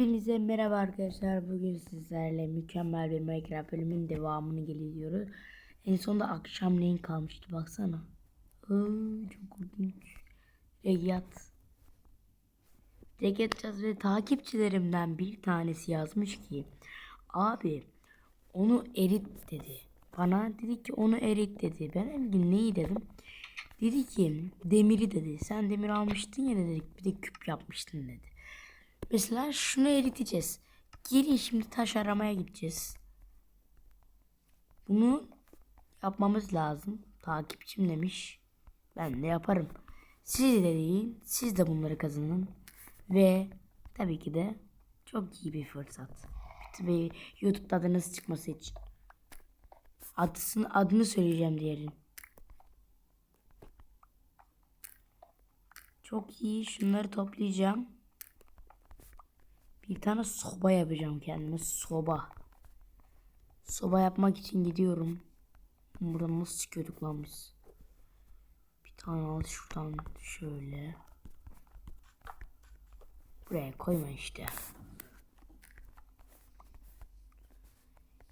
Hepinize merhaba arkadaşlar. Bugün sizlerle mükemmel bir Minecraft bölümünün devamını geliyoruz. En sonunda akşamleyin kalmıştı baksana. Aa, çok korkunç. Regyat. Regyatacağız ve takipçilerimden bir tanesi yazmış ki abi onu erit dedi. Bana dedi ki onu erit dedi. Ben dedim neyi dedim. Dedi ki demiri dedi. Sen demir almıştın ya dedik bir de küp yapmıştın dedi. Mesela şunu eriteceğiz. Gelin şimdi taş aramaya gideceğiz. Bunu yapmamız lazım. Takipçim demiş. Ben de yaparım. Siz de deyin. Siz de bunları kazanın. Ve tabii ki de çok iyi bir fırsat. Tabii YouTube'da adınız çıkması için. Adısını, adını söyleyeceğim diğerin. Çok iyi. Şunları toplayacağım. Bir tane soba yapacağım kendime. Soba. Soba yapmak için gidiyorum. Buradan nasıl çıkıyorduk lan biz? Bir tane al şuradan şöyle. Buraya koyma işte.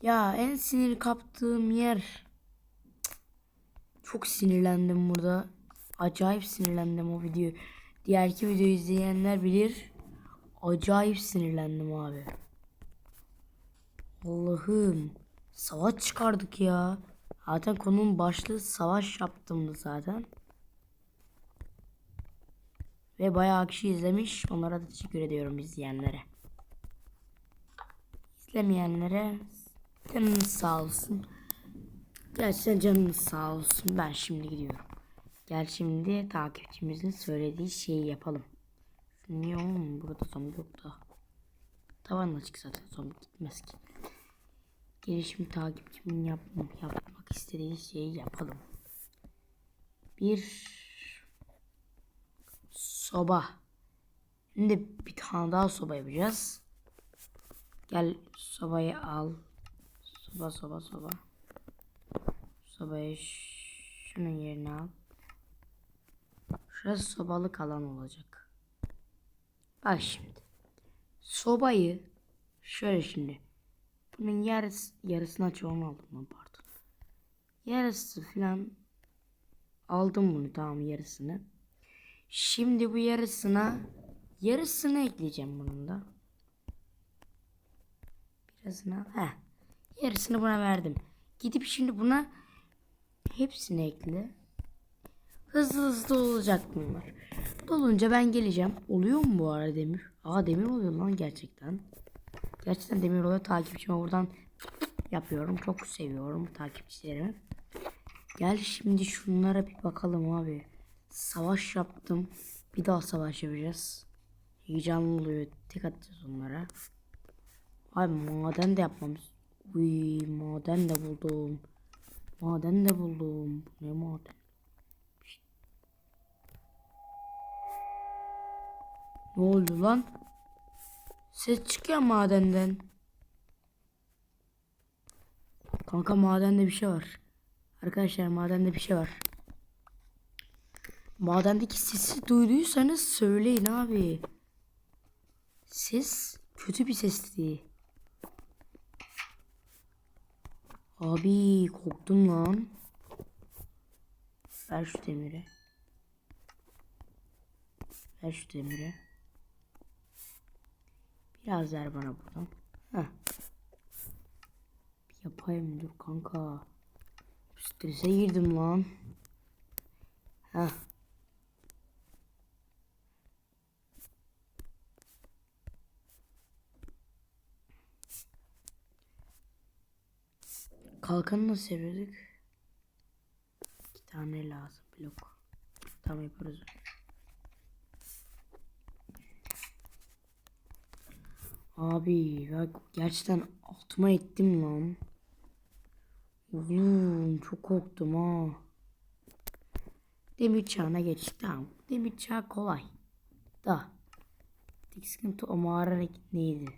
Ya en sinir kaptığım yer. Çok sinirlendim burada. Acayip sinirlendim o video. Diğerki videoyu izleyenler bilir. Acayip sinirlendim abi. Allah'ım. Savaş çıkardık ya. Zaten konunun başlığı savaş yaptımdı zaten. Ve bayağı kişi izlemiş. Onlara da teşekkür ediyorum izleyenlere. İzlemeyenlere canınız sağ olsun. Gerçekten canınız sağ olsun. Ben şimdi gidiyorum. Gel şimdi takipçimizin söylediği şeyi yapalım. Niye oğlum burada zombi yok da. Tavan açık zaten zombi gitmez ki. Gelişim takipçimin yap yapmak istediği şeyi yapalım. Bir soba. Şimdi bir tane daha soba yapacağız. Gel sobayı al. Soba soba soba. Sobayı şunun yerine al. Şurası sobalık alan olacak. Bak şimdi. Sobayı şöyle şimdi. Bunun yarısı yarısını açıyorum aldım lan pardon. Yarısı falan aldım bunu tamam yarısını. Şimdi bu yarısına yarısını ekleyeceğim bunun da. Birazına he. Yarısını buna verdim. Gidip şimdi buna hepsini ekle. Hızlı hızlı olacak bunlar. Dolunca ben geleceğim. Oluyor mu bu arada demir? Aa demir oluyor lan gerçekten. Gerçekten demir oluyor. Takipçime buradan yapıyorum. Çok seviyorum takipçilerimi. Gel şimdi şunlara bir bakalım abi. Savaş yaptım. Bir daha savaş yapacağız. Heyecanlı oluyor. Tek atacağız onlara. Abi maden de yapmamız. Uy maden de buldum. Maden de buldum. Ne maden? Ne oldu lan? Ses çıkıyor madenden. Kanka madende bir şey var. Arkadaşlar madende bir şey var. Madendeki sesi duyduysanız söyleyin abi. Ses kötü bir sesti. Abi korktum lan. Ver şu demiri. Ver şu demiri. Biraz ver bana buradan. Heh. Yapayım dur kanka. Strese girdim lan. Heh. Kalkanı nasıl yapıyorduk? İki tane lazım blok. Tamam yaparız. Abi bak gerçekten altıma ettim lan. Oğlum çok korktum ha. Demir çağına geçtik tamam. Demir çağı kolay. Da. Tek sıkıntı o mağara ne- neydi?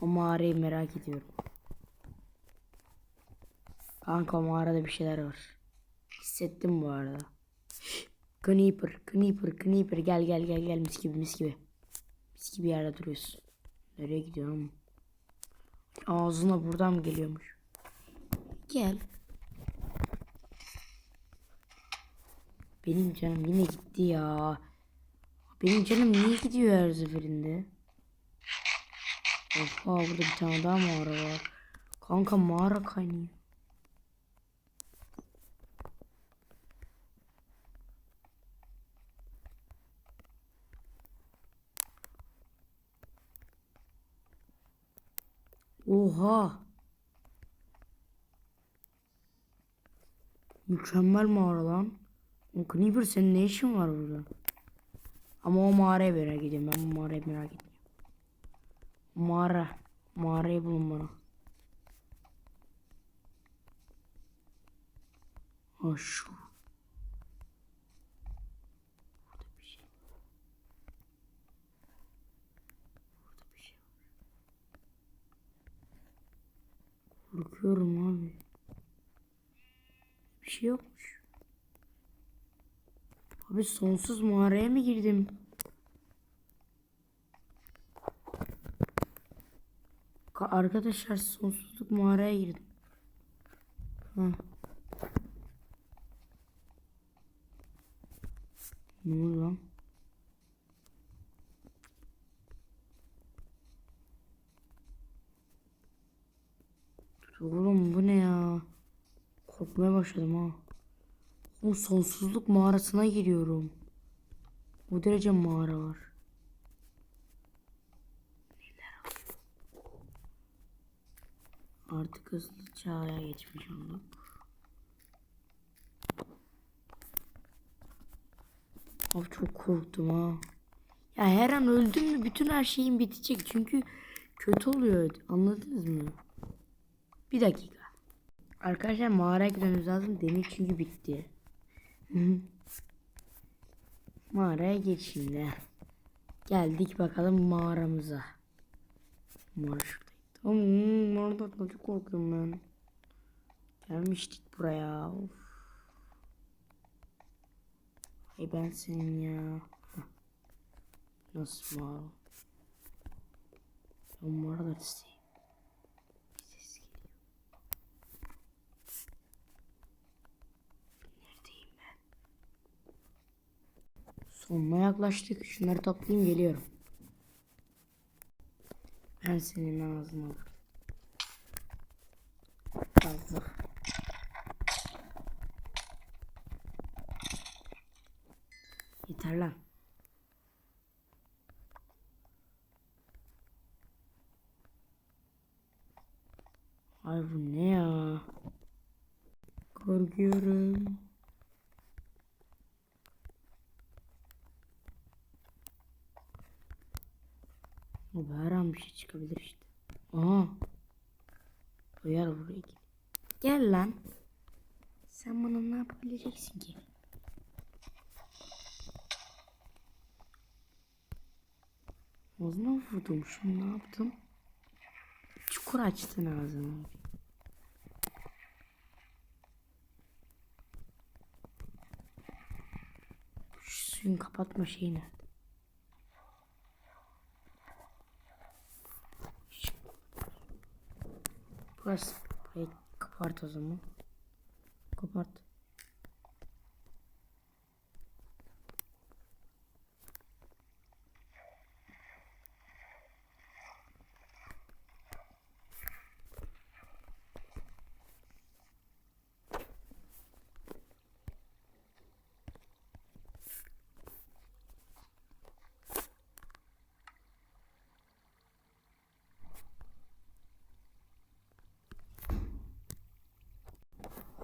O mağarayı merak ediyorum. Kanka o mağarada bir şeyler var. Hissettim bu arada. Creeper, Creeper, Creeper gel gel gel gel mis gibi mis gibi. Eski bir yerde duruyorsun. Nereye gidiyorum? Ağzına buradan mı geliyormuş? Gel. Benim canım yine gitti ya. Benim canım niye gidiyor her seferinde? Oha burada bir tane daha mağara var. Kanka mağara kaynıyor. Oha. Mükemmel mağara lan. O Creeper senin ne işin var burada? Ama o mağaraya merak ediyorum. Ben bu mağarayı merak etmiyorum. Mağara. Mağarayı bulun bana. Ha şu. Burada bir şey. Burada bir şey var. Korkuyorum abi. Bir şey yokmuş. Abi sonsuz mağaraya mı girdim? Ka- Arkadaşlar sonsuzluk mağaraya girdim. Ha. Ne oldu lan? Oğlum bu ne ya? Korkmaya başladım ha. O sonsuzluk mağarasına giriyorum. Bu derece mağara var. Artık hızlı çağa geçmiş olduk. Abi çok korktum ha. Ya her an öldüm mü bütün her şeyim bitecek. Çünkü kötü oluyor. Anladınız mı? Bir dakika. Arkadaşlar mağaraya gitmemiz lazım. Demir çünkü bitti. Mağaraya geç şimdi. Geldik bakalım mağaramıza. Mağara şuradaydı. Hmm, mağaradan çok korkuyorum ben. Gelmiştik buraya. Of. Ay ben senin ya. Nasıl mağara? Ben mağaralar isteyeyim. Bir ses geliyor. Neredeyim ben? Sonuna yaklaştık. Şunları toplayayım geliyorum. Ben senin ağzına. Allah. Yeter lan. Ay bu ne ya? Korkuyorum. Abi her an bir şey çıkabilir işte. Aha. Uyar buraya gel. Gel lan. Sen bana ne yapabileceksin ki? Ağzına vurdum. Şunu ne yaptım? Çukur açtın ağzını. Şu suyun kapatma şeyi nerede? Burası. Burayı kapart o zaman. Kapart.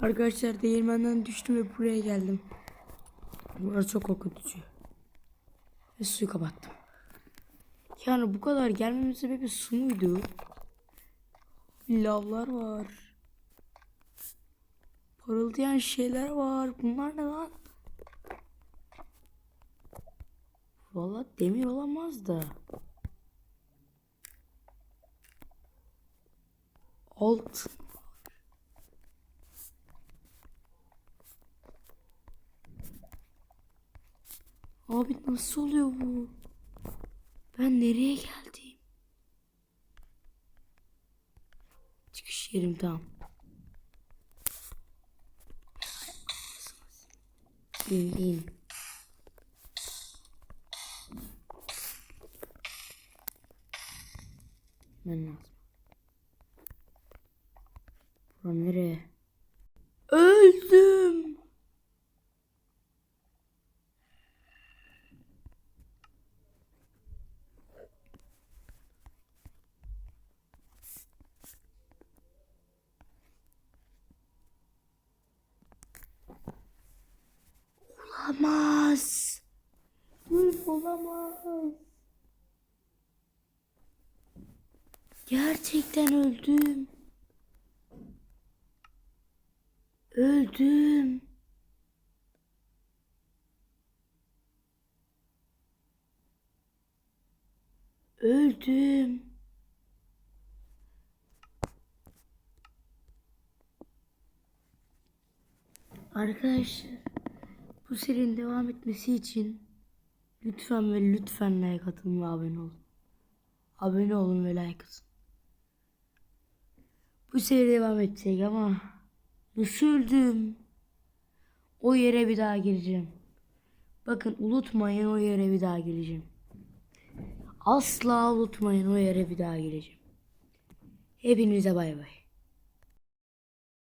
Arkadaşlar değirmenden düştüm ve buraya geldim. Burası çok korkutucu. Ve suyu kapattım. Yani bu kadar gelmemin sebebi su muydu? Lavlar var. Parıldayan şeyler var. Bunlar ne lan? Vallahi demir olamaz da. Altın. Abi nasıl oluyor bu? Ben nereye geldim? Çıkış yerim tamam. İn in. Ben lazım. Bura nereye? Öldüm. Olamaz. Dur olamaz. Gerçekten öldüm. Öldüm. Öldüm. Arkadaşlar bu serinin devam etmesi için lütfen ve lütfen like atın ve abone olun. Abone olun ve like atın. Bu seri devam edecek ama düşürdüm. O yere bir daha gireceğim. Bakın unutmayın o yere bir daha geleceğim. Asla unutmayın o yere bir daha geleceğim. Hepinize bay bay.